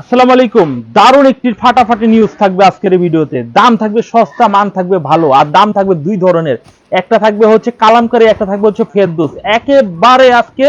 আসসালামু আলাইকুম। দারুণ একটি ফাটাফাটি নিউজ থাকবে আজকের এই ভিডিওতে। দাম থাকবে সস্তা, মান থাকবে ভালো, আর দাম থাকবে দুই ধরনের। একটা থাকবে হচ্ছে কালামকারী, একটা থাকবে হচ্ছে ফেরদৌস। একেবারে আজকে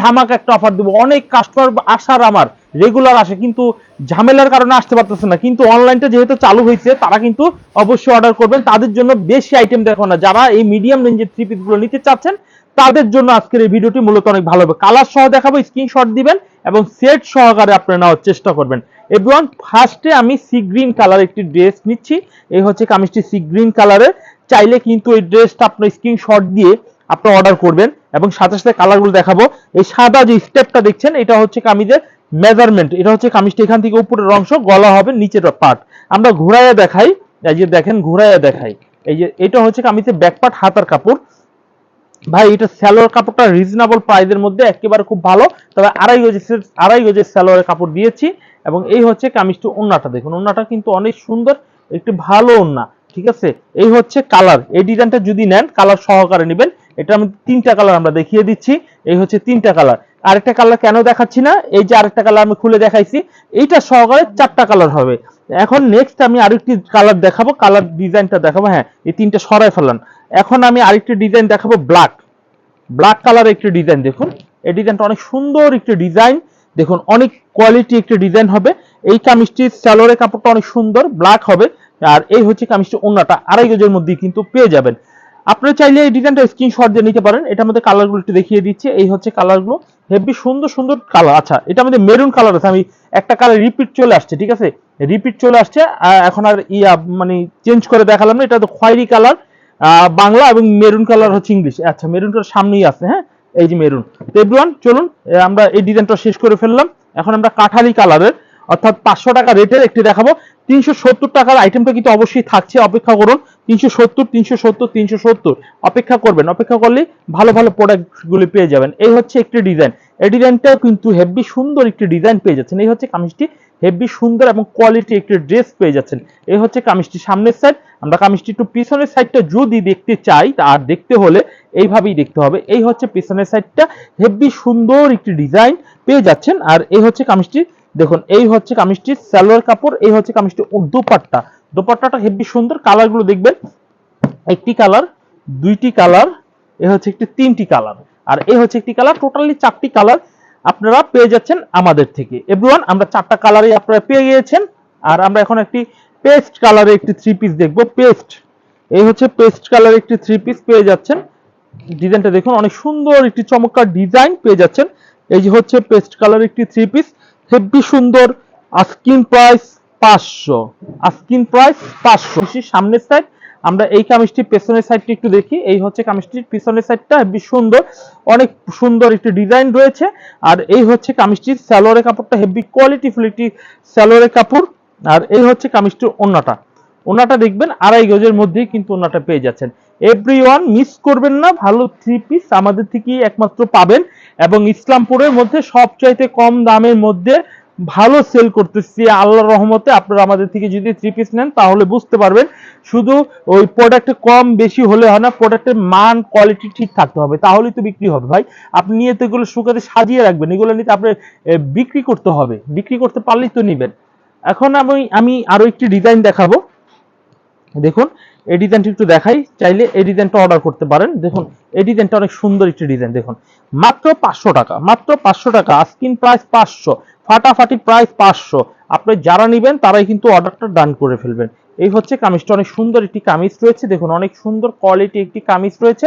ধামাকা একটা অফার দেবো। অনেক কাস্টমার আসার আমার। রেগুলার আসে, কিন্তু ঝামেলার কারণে আসতে পারতেছে না। কিন্তু অনলাইনটা যেহেতু চালু হয়েছে, তারা কিন্তু অবশ্যই অর্ডার করবেন। তাদের জন্য বেশি আইটেম দেখো না যারা এই মিডিয়াম রেঞ্জের থ্রি পিসগুলো নিতে চাচ্ছেন তাদের জন্য আজকের এই ভিডিওটি মূলত অনেক ভালো হবে। কালার সহ দেখাবো স্ক্রিনশট দিবেন এবং সেট সহকারে আপনারা নেওয়ার চেষ্টা করবেন। এবং ফার্স্টে আমি সি গ্রিন কালার একটি ড্রেস নিচ্ছি। এই হচ্ছে কামিজটি সি গ্রিন কালারের চাইলে কিন্তু এই ড্রেসটা আপনার স্ক্রিনশট দিয়ে আপনি অর্ডার করবেন এবং সাথে সাথে কালারগুলো দেখাবো। এই সাদা যে স্টেপটা দেখছেন, এটা হচ্ছে কামিজের মেজারমেন্ট এটা হচ্ছে কামিজটা এখান থেকে উপরের অংশ, গলা হবে নিচের পার্ট আমরা ঘুরাইয়া দেখাই। এই যে দেখেন, ঘুরাইয়া দেখাই। এই যে, এটা হচ্ছে কামিজের ব্যাক পার্ট হাতার কাপড়। ভাই, এটা স্যালোয়ার কাপড়টা রিজনেবল প্রাইসের মধ্যে একেবারে খুব ভালো। তবে আড়াই গজের আড়াই গজের স্যালোয়ারের কাপড় দিয়েছি এবং এই হচ্ছে কামিজটি ওন্নাটা। দেখুন, ওন্নাটা কিন্তু অনেক সুন্দর, একটি ভালো ওন্না, ঠিক আছে? এই হচ্ছে কালার এই ডিজাইনটা যদি নেন কালার সহকারে নেবেন। এটা আমি তিনটা কালার আমরা দেখিয়ে দিচ্ছি। এই হচ্ছে তিনটা কালার আরেকটা কালার কেন দেখাচ্ছি না? এই যে আরেকটা কালার আমি খুলে দেখাইছি। এইটা সহকারে চারটা কালার হবে। এখন নেক্সট আমি আরেকটি কালার দেখাবো। কালার ডিজাইনটা দেখাবো। হ্যাঁ এই তিনটা সরাই ফেললাম। এখন আমি আরেকটি ডিজাইন দেখাবো ব্ল্যাক ব্ল্যাক কালার একটি ডিজাইন দেখুন। এই ডিজাইনটা অনেক সুন্দর একটি ডিজাইন দেখুন, অনেক কোয়ালিটি একটি ডিজাইন হবে। এই কামিজটির স্যালোরের কাপড়টা অনেক সুন্দর ব্ল্যাক হবে। আর এই হচ্ছে কামিজটি অন্যটা আড়াই গজের মধ্যে কিন্তু পেয়ে যাবেন। আপনারা চাইলে এই ডিজাইনটা স্ক্রিনশট দিয়ে নিতে পারেন। এটার মধ্যে কালারগুলো একটু দেখিয়ে দিচ্ছি। এই হচ্ছে কালারগুলো হেভি সুন্দর সুন্দর কালার আচ্ছা এটা আমাদের মেরুন কালার আছে। আমি একটা কালার রিপিট চলে আসছে, ঠিক আছে? রিপিট চলে আসছে। এখন আর ইয়া মানে চেঞ্জ করে দেখালাম না। এটা তো খয়েরি কালার বাংলা এবং মেরুন কালার হচ্ছে ইংলিশ। আচ্ছা মেরুন কালার সামনেই আছে হ্যাঁ? এই যে মেরুন। তো এভরিওয়ান চলুন আমরা এই ডিজাইনটা শেষ করে ফেললাম। এখন আমরা কাঠালি কালারের, অর্থাৎ পাঁচশো টাকা রেটের একটি দেখাবো। তিনশো সত্তর টাকার আইটেমটা কিন্তু অবশ্যই থাকছে, অপেক্ষা করুন। তিনশো সত্তর তিনশো সত্তর তিনশো সত্তর। অপেক্ষা করবেন, অপেক্ষা করলে ভালো ভালো প্রোডাক্টগুলি পেয়ে যাবেন। এই হচ্ছে একটি ডিজাইন এই ডিজাইনটাও কিন্তু হেভি সুন্দর একটি ডিজাইন পেয়ে যাচ্ছেন। এই হচ্ছে কামিজটি হেভি সুন্দর এবং কোয়ালিটি একটি ড্রেস পেয়ে যাচ্ছেন। এই হচ্ছে কামিজটি সামনের সাইড আমরা কামিজটি একটু পিছনের সাইডটা যদি দেখতে চাই আর দেখতে হলে এইভাবেই দেখতে হবে। এই হচ্ছে পিছনের সাইডটা হেভি সুন্দর একটি ডিজাইন পেয়ে যাচ্ছেন। আর এই হচ্ছে কামিজটি, দেখুন, এই হচ্ছে কামিজটির সালোয়ার কাপড়, এই হচ্ছে কামিজটি দোপাট্টা। দোপাট্টাটা হেভি সুন্দর। কালারগুলো দেখবেন, একটি কালার, দুইটি কালার, এ হচ্ছে একটি তিনটি কালার। আর এ হচ্ছে একটি কালার, টোটালি চারটি কালার আপনারা পেয়ে যাচ্ছেন আমাদের থেকে। এভরিওয়ান, আমরা চারটা কালারই আপনারা পেয়ে গিয়েছেন। আর আমরা এখন একটি পেস্ট কালারে একটি থ্রি পিস দেখব। পেস্ট, এই হচ্ছে পেস্ট কালার একটি থ্রি পিস পেয়ে যাচ্ছেন। ডিজাইনটা দেখুন, অনেক সুন্দর একটি চমৎকার ডিজাইন পেয়ে যাচ্ছেন। এই যে হচ্ছে পেস্ট কালার একটি থ্রি পিস হেভি সুন্দর আস্কিন প্রাইস পাঁচশো। আস্কিন প্রাইস পাঁচশো। সামনের সাইড আমরা এই কামিজটির পেছনের সাইডটি একটু দেখি। এই হচ্ছে কামিজটির পিছনের সাইডটা সুন্দর। অনেক সুন্দর একটি ডিজাইন রয়েছে। আর এই হচ্ছে কামিজটির কাপড়টা হেভি কোয়ালিটি কাপড়। আর এই হচ্ছে কামিজটির ওন্নাটা। ওনাটা দেখবেন আড়াই গজের মধ্যেই কিন্তু ওনাটা পেয়ে যাচ্ছেন। এভরি ওয়ান মিস করবেন না, ভালো থ্রি পিস আমাদের থেকেই একমাত্র পাবেন। এবং ইসলামপুরের মধ্যে সবচাইতে কম দামের মধ্যে ভালো সেল করতেছি, আল্লাহর রহমতে আপনারা আমাদের থেকে যদি থ্রি পিস নেন, তাহলে বুঝতে পারবেন শুধু ওই প্রোডাক্টে কম বেশি হলে হয় না প্রোডাক্টের মান কোয়ালিটি ঠিক থাকতে হবে, তাহলেই তো বিক্রি হবে। ভাই, আপনি নিয়ে তো এগুলো শুকাতে সাজিয়ে রাখবেন, এগুলো নিতে আপনার বিক্রি করতে হবে, বিক্রি করতে পারলেই তো নিবেন। এখন আমি আমি আরও একটি ডিজাইন দেখাবো। দেখুন, এই ডিজাইনটি একটু দেখাই, চাইলে এই ডিজাইনটা অর্ডার করতে পারেন। দেখুন, এই ডিজাইনটা অনেক সুন্দর একটি ডিজাইন দেখুন। মাত্র পাঁচশো টাকা, মাত্র পাঁচশো টাকা আস্কিন প্রাইস পাঁচশো। ফাটাফাটি প্রাইস পাঁচশো। আপনি যারা নেবেন, তারাই কিন্তু অর্ডারটা ডান করে ফেলবেন। এই হচ্ছে কামিজটা, অনেক সুন্দর একটি কামিজ রয়েছে। দেখুন, অনেক সুন্দর কোয়ালিটি একটি কামিজ রয়েছে।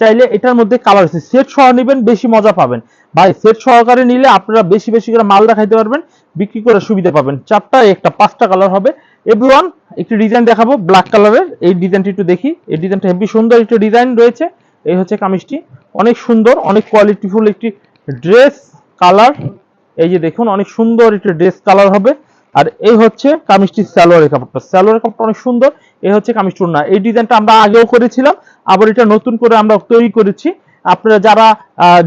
চাইলে এটার মধ্যে কালার আছে। সেট সহ নেবেন, বেশি মজা পাবেন। ভাই সেট সহকারে নিলে আপনারা বেশি বেশি করে মাল দেখাইতে পারবেন, বিক্রি করে সুবিধা পাবেন। চারটা একটা পাঁচটা কালার হবে। এভরিওয়ান একটি ডিজাইন দেখাবো ব্ল্যাক কালারের এই ডিজাইনটি একটু দেখি। এই ডিজাইনটা হেভি সুন্দর একটি ডিজাইন রয়েছে। এই হচ্ছে কামিজটি। অনেক সুন্দর, অনেক কোয়ালিটিফুল একটি ড্রেস কালার এই যে দেখুন, অনেক সুন্দর একটি ড্রেস কালার হবে। আর এই হচ্ছে কামিজটির সালোয়ারের কাপড়টা। সালোয়ারের কাপড়টা অনেক সুন্দর, এই হচ্ছে কামিজটির না এই ডিজাইনটা আমরা আগেও করেছিলাম, আবার এটা নতুন করে আমরা তৈরি করেছি। আপনারা যারা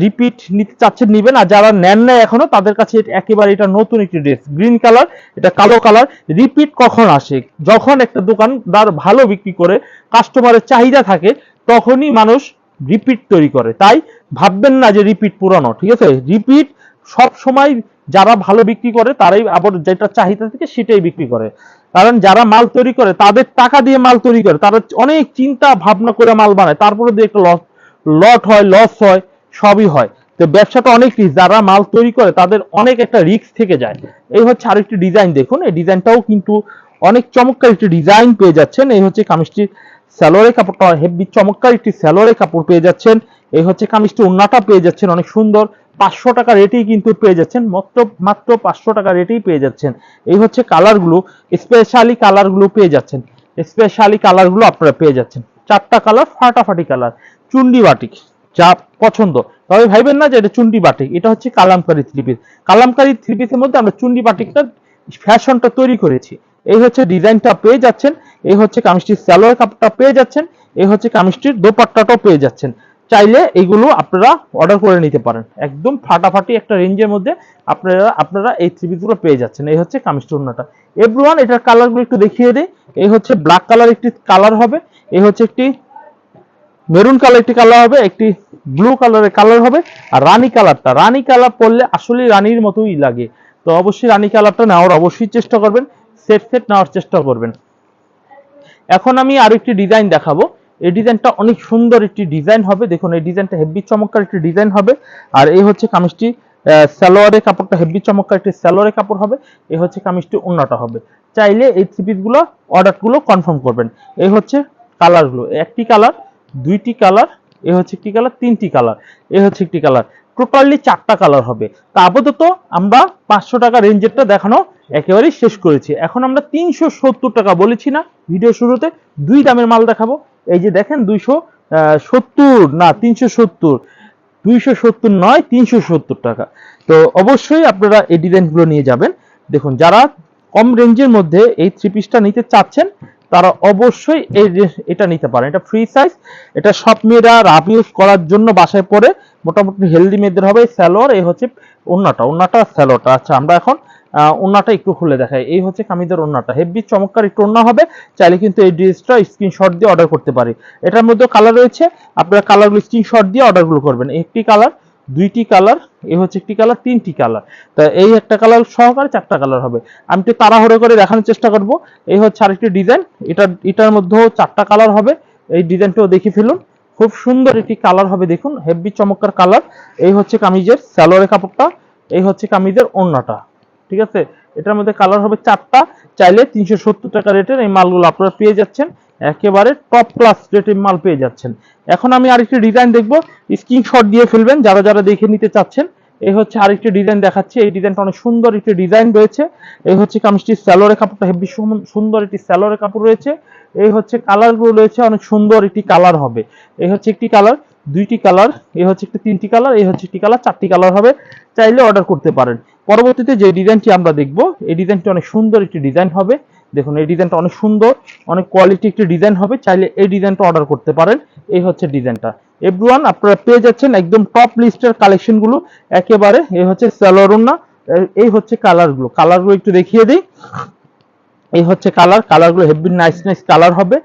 রিপিট নিতে চাচ্ছেন, নিবেন, আর যারা নেন না এখনও, তাদের কাছে একেবারে এটা নতুন একটি ড্রেস গ্রিন কালার এটা কালো কালার রিপিট কখন আসে? যখন একটা দোকানদার ভালো বিক্রি করে কাস্টমারের চাহিদা থাকে, তখনই মানুষ রিপিট তৈরি করে। তাই ভাববেন না যে রিপিট পুরানো, ঠিক আছে? রিপিট সব সময় যারা ভালো বিক্রি করে, তারাই আবার যেটা চাহিদা থেকে সেটাই বিক্রি করে। কারণ যারা মাল তৈরি করে, তাদের টাকা দিয়ে মাল তৈরি করে, তারা অনেক চিন্তা ভাবনা করে মাল বানায়। তারপরে দিয়ে একটা লস লট হয় লস হয়, সবই হয়। তো ব্যবসাটা অনেক রিস্ক যারা মাল তৈরি করে, তাদের অনেক একটা রিস্ক থেকে যায়। এই হচ্ছে আরেকটি ডিজাইন দেখুন। এই ডিজাইনটাও কিন্তু অনেক চমৎকার একটি ডিজাইন পেয়ে যাচ্ছেন। এই হচ্ছে কামিজটির স্যালোয়ারের কাপড়টা, হেভি চমৎকার একটি স্যালোয়ারের কাপড় পেয়ে যাচ্ছেন। এই হচ্ছে কামিজটি ওন্নাটা পেয়ে যাচ্ছেন, অনেক সুন্দর। পাঁচশো টাকা রেটেই কিন্তু পেয়ে যাচ্ছেন, মাত্র মাত্র পাঁচশো টাকা রেটেই পেয়ে যাচ্ছেন। এই হচ্ছে কালারগুলো স্পেশালি কালারগুলো পেয়ে যাচ্ছেন। স্পেশালি কালারগুলো আপনারা পেয়ে যাচ্ছেন। চারটা কালার ফাটাফাটি কালার চুন্ডি বাটিক যা পছন্দ। তবে ভাইবেন না যে এটা চুন্ডি বাটিক এটা হচ্ছে Kalamkari three piece Kalamkari three পিসের মধ্যে আমরা চুন্ডি বাটিকটা ফ্যাশনটা তৈরি করেছি। এই হচ্ছে ডিজাইনটা পেয়ে যাচ্ছেন, এই হচ্ছে কামিজটির স্যালোয়ার কাপড়টা পেয়ে যাচ্ছেন, এই হচ্ছে কামিজটির দোপাট্টাটাও পেয়ে যাচ্ছেন। চাইলে এগুলো আপনারা অর্ডার করে নিতে পারেন। একদম ফাটাফাটি একটা রেঞ্জের মধ্যে আপনারা আপনারা এই থ্রি পিসগুলো পেয়ে যাচ্ছেন। এই হচ্ছে কামিজটির ওন্নাটা এভরিওয়ান এটার কালারগুলো একটু দেখিয়ে দিই। এই হচ্ছে ব্ল্যাক কালার একটি কালার হবে। এই হচ্ছে একটি মেরুন কালার একটি কালার হবে। একটি ব্লু কালারের কালার হবে। আর রানী কালারটা রানী কালার পরলে আসলে রানীর মতোই লাগে। তো অবশ্যই রানী কালারটা নেওয়ার অবশ্যই চেষ্টা করবেন। সেট সেট নেওয়ার চেষ্টা করবেন। এখন আমি আরও একটি ডিজাইন দেখাবো। এই ডিজাইনটা অনেক সুন্দর একটি ডিজাইন হবে। দেখুন, এই ডিজাইনটা হেভি চমৎকার একটি ডিজাইন হবে। আর এই হচ্ছে কামিজটি সালোয়ারের কাপড়টা হেভি চমৎকার একটি সালোয়ারের কাপড় হবে। এই হচ্ছে কামিজটি অন্যটা হবে। চাইলে এই থ্রি পিসগুলো অর্ডারগুলো কনফার্ম করবেন। এই হচ্ছে কালারগুলো একটি কালার দুইটি কালার এ হচ্ছে একটি কালার তিনটি কালার এ হচ্ছে একটি কালার টোটালি চারটা কালার হবে। তা আপাতত আমরা পাঁচশো টাকা রেঞ্জেরটা দেখানো একেবারেই শেষ করেছি। এখন আমরা তিনশো সত্তর টাকা বলেছি না। ভিডিও শুরুতে দুই দামের মাল দেখাবো। এই যে দেখেন দুইশো সত্তর, না, তিনশো সত্তর। দুইশো সত্তর নয়, তিনশো সত্তর টাকা। তো অবশ্যই আপনারা এই ডিজাইনগুলো নিয়ে যাবেন। দেখুন, যারা কম রেঞ্জের মধ্যে এই থ্রি পিসটা নিতে চাচ্ছেন, তারা অবশ্যই এই এটা নিতে পারেন। এটা ফ্রি সাইজ এটা সব মেয়েরা রাফ ইউজ করার জন্য বাসায় পরে মোটামুটি হেলদি মেয়েদের হবে স্যালোয়ার এই হচ্ছে ওন্নাটা ওন্নাটা স্যালোয়ারটা আচ্ছা আমরা এখন আহ, ওন্নাটা একটু খুলে দেখাই। এই হচ্ছে কামিদের ওন্নাটা হেভি চমৎকার একটু ওন্না হবে। চাইলে কিন্তু এই ড্রেসটা স্ক্রিনশট দিয়ে অর্ডার করতে পারি। এটার মধ্যে কালার রয়েছে। আপনারা কালারগুলো স্ক্রিনশট দিয়ে অর্ডারগুলো করবেন। একটি কালার দুইটি কালার এই হচ্ছে একটি কালার তিনটি কালার তা এই একটা কালার সহকারে চারটা কালার হবে। আমি একটু তাড়াহুড়ো করে দেখানোর চেষ্টা করব। এই হচ্ছে আরেকটি ডিজাইন এটা এটার মধ্যেও চারটা কালার হবে। এই ডিজাইনটাও দেখে ফেলুন। খুব সুন্দর একটি কালার হবে দেখুন। হেভি চমৎকার কালার এই হচ্ছে কামিজের স্যালোয়ারের কাপড়টা। এই হচ্ছে কামিজের ওড়নাটা। ঠিক আছে? এটার মধ্যে কালার হবে চারটা। চাইলে তিনশো সত্তর টাকা রেটের এই মালগুলো আপনারা পেয়ে যাচ্ছেন। একেবারে টপ ক্লাস রেটের মাল পেয়ে যাচ্ছেন। এখন আমি আরেকটি ডিজাইন দেখব। স্ক্রিনশট দিয়ে ফেলবেন যারা যারা দেখে নিতে চাচ্ছেন। এই হচ্ছে আরেকটি ডিজাইন দেখাচ্ছি। এই ডিজাইনটা অনেক সুন্দর একটি ডিজাইন রয়েছে। এই হচ্ছে কামিজটির স্যালোয়ারের কাপড়টা হেভি সুন্দর একটি স্যালোয়ারের কাপড় রয়েছে। এই হচ্ছে কালারগুলো রয়েছে, অনেক সুন্দর একটি কালার হবে। এই হচ্ছে একটি কালার দুইটি কালার এই হচ্ছে একটি তিনটি কালার এই হচ্ছে একটি কালার চারটি কালার হবে। চাইলে অর্ডার করতে পারেন। পরবর্তীতে যে ডিজাইনটি আমরা দেখব, এই ডিজাইনটি অনেক সুন্দর একটি ডিজাইন হবে। দেখুন, এই ডিজাইনটা অনেক সুন্দর, অনেক কোয়ালিটি একটি ডিজাইন হবে। চাইলে এই ডিজাইনটা অর্ডার করতে পারেন। এই হচ্ছে ডিজাইনটা। এভরিওয়ান আপনারা পেয়ে যাচ্ছেন একদম টপ লিস্টের কালেকশনগুলো একেবারে এই হচ্ছে স্যালোরুন্না এই হচ্ছে কালারগুলো কালারগুলো একটু দেখিয়ে দিই। এই হচ্ছে কালার কালারগুলো হেভি নাইস নাইস কালার হবে।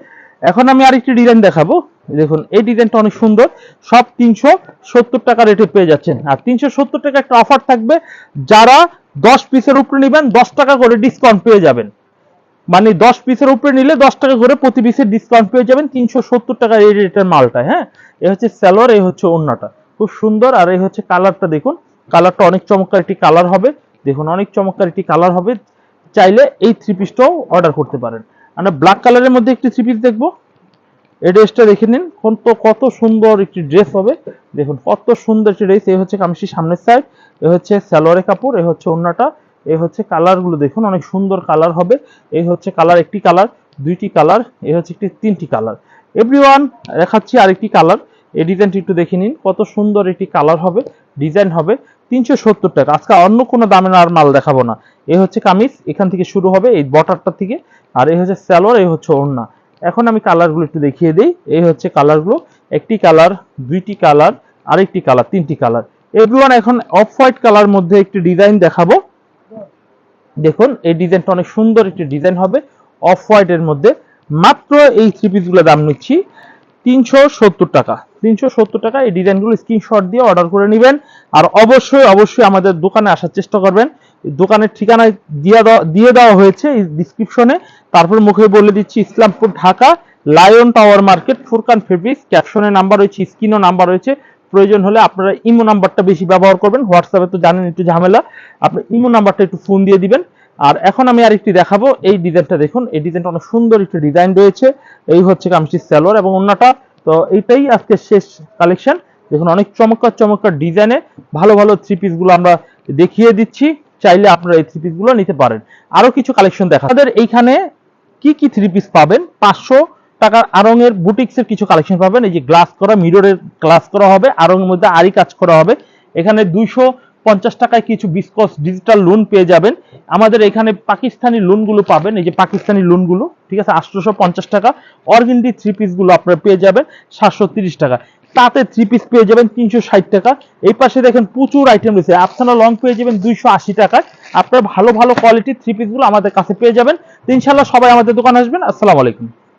এখন আমি আরেকটি ডিজাইন দেখাবো। দেখুন, এই ডিজাইনটা অনেক সুন্দর। সব তিনশো সত্তর টাকা রেটে পেয়ে যাচ্ছেন। আর তিনশো সত্তর টাকা একটা অফার থাকবে, যারা দশ পিসের উপরে নেবেন, দশ টাকা করে ডিসকাউন্ট পেয়ে যাবেন। মানে দশ পিসের উপরে নিলে দশ টাকা করে প্রতি পিসের ডিসকাউন্ট পেয়ে যাবেন তিনশো সত্তর টাকা এই রেটের মালটা হ্যাঁ? এ হচ্ছে স্যালোয়ার এই হচ্ছে ওন্নাটা। খুব সুন্দর, আর এই হচ্ছে কালারটা দেখুন। কালারটা অনেক চমৎকার একটি কালার হবে। দেখুন, অনেক চমৎকার একটি কালার হবে। চাইলে এই থ্রি পিসটাও অর্ডার করতে পারেন। আমরা ব্ল্যাক কালারের মধ্যে একটি থ্রি পিস দেখব। এই ড্রেসটা দেখে নিন কত কত সুন্দর একটি ড্রেস হবে। দেখুন, কত সুন্দর একটি ড্রেস এই হচ্ছে কামিজটির সামনের সাইড এ হচ্ছে সালোয়ারের কাপড়, এ হচ্ছে ওন্নাটা এ হচ্ছে কালারগুলো দেখুন, অনেক সুন্দর কালার হবে। এই হচ্ছে কালার একটি কালার দুইটি কালার এ হচ্ছে একটি তিনটি কালার এভরিওয়ান দেখাচ্ছি আরেকটি কালার এই ডিজাইনটি একটু দেখে নিন, কত সুন্দর একটি কালার হবে ডিজাইন হবে তিনশো সত্তর টাকা। আজকে অন্য কোনো দামের আর মাল দেখাবো না। এ হচ্ছে কামিজ, এখান থেকে শুরু হবে এই বটারটা থেকে, আর এই হচ্ছে স্যালোয়ার এই হচ্ছে ওড়না। এখন আমি কালারগুলো একটু দেখিয়ে দিই। এই হচ্ছে কালারগুলো একটি কালার দুইটি কালার আরেকটি কালার তিনটি কালার এভরিওয়ান এখন অফ হোয়াইট কালার মধ্যে একটি ডিজাইন দেখাবো। দেখুন, এই ডিজাইনটা অনেক সুন্দর একটি ডিজাইন হবে অফ হোয়াইট এর মধ্যে। মাত্র এই থ্রি পিসগুলো দাম নিচ্ছি তিনশো সত্তর টাকা। তিনশো সত্তর টাকা এই ডিজাইনগুলো স্ক্রিনশট দিয়ে অর্ডার করে নেবেন। আর অবশ্যই অবশ্যই আমাদের দোকানে আসার চেষ্টা করবেন। দোকানের ঠিকানা দিয়ে দেওয়া দিয়ে দেওয়া হয়েছে ডিসক্রিপশনে তারপর মুখে বলে দিচ্ছি, Islampur Dhaka, lion tower market, Furqan fabrics ক্যাপশনের number রয়েছে, স্ক্রিনও নাম্বার রয়েছে। প্রয়োজন হলে আপনারা ইমো নাম্বারটা বেশি ব্যবহার করবেন, হোয়াটসঅ্যাপে তো জানেন একটু ঝামেলা। আপনি ইমো নাম্বারটা একটু ফোন দিয়ে দিবেন। আর এখন আমি আরেকটি দেখাবো, এই ডিজাইনটা দেখুন, এই ডিজাইনটা অনেক সুন্দর একটি ডিজাইন রয়েছে। এই হচ্ছে কামচির স্যালোয়ার এবং অন্যটা তো এইটাই আজকে শেষ কালেকশন দেখুন, অনেক চমৎকার চমৎকার ডিজাইনে ভালো ভালো থ্রি পিসগুলো আমরা দেখিয়ে দিচ্ছি। চাইলে আপনারা এই থ্রি পিসগুলো নিতে পারেন। আরও কিছু কালেকশন দেখা আমাদের এইখানে কি কি থ্রি পিস পাবেন? পাঁচশো টাকার আরঙের বুটিক্সের কিছু কালেকশন পাবেন। এই যে গ্লাস করা মিররের গ্লাস করা হবে আরঙের মধ্যে আরি কাজ করা হবে। এখানে দুইশো পঞ্চাশ টাকায় কিছু বিসকস ডিজিটাল লোন পেয়ে যাবেন। আমাদের এখানে পাকিস্তানি লোনগুলো পাবেন। এই যে পাকিস্তানি লোনগুলো ঠিক আছে? আটশোশো পঞ্চাশ টাকা। অর্গেন্ডি থ্রি পিসগুলো আপনারা পেয়ে যাবেন, সাতশো তিরিশ টাকা। তাতে থ্রি পিস পেয়ে যাবেন তিনশো ষাট টাকা। এই পাশে দেখেন প্রচুর আইটেম রয়েছে। আপনারা লং পেয়ে যাবেন দুইশো আশি টাকায় আপনার ভালো ভালো কোয়ালিটির থ্রি পিসগুলো আমাদের কাছে পেয়ে যাবেন। ইনশাল্লাহ সবাই আমাদের দোকানে আসবেন। আসসালামু আলাইকুম।